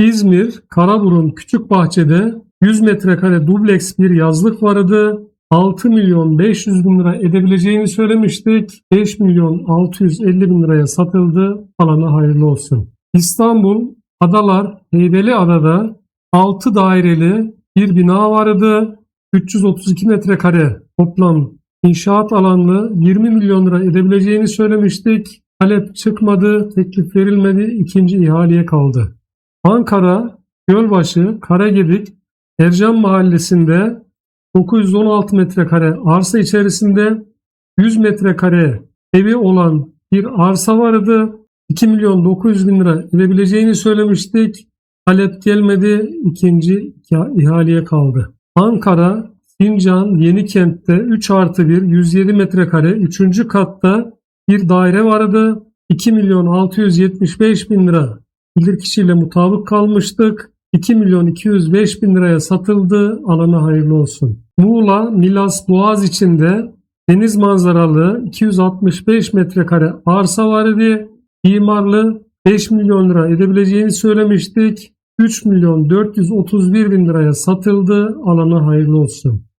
İzmir, Karaburun Küçükbahçe'de 100 metrekare dubleks bir yazlık vardı. 6 milyon 500 bin lira edebileceğini söylemiştik. 5 milyon 650 bin liraya satıldı. Alana hayırlı olsun. İstanbul, Adalar, Heybeliada'da 6 daireli bir bina vardı. 332 metrekare toplam inşaat alanlı 20 milyon lira edebileceğini söylemiştik. Talep çıkmadı, teklif verilmedi, ikinci ihaleye kaldı. Ankara, Gölbaşı, Karagedik, Ercan Mahallesi'nde 916 metrekare arsa içerisinde 100 metrekare evi olan bir arsa vardı. 2 milyon 900 bin lira edebileceğini söylemiştik. Talep gelmedi, ikinci ihaleye kaldı. Ankara, Sincan, Yenikent'te 3 artı 1, 107 metrekare 3. katta bir daire vardı. 2 milyon 675 bin lira bilirkişiyle mutabık kalmıştık. 2 milyon 205 bin liraya satıldı. Alana hayırlı olsun. Muğla, Milas, Boğaz içinde deniz manzaralı 265 metrekare arsa vardı. İmarlı 5 milyon lira edebileceğini söylemiştik. 3 milyon 431 bin liraya satıldı. Alana hayırlı olsun.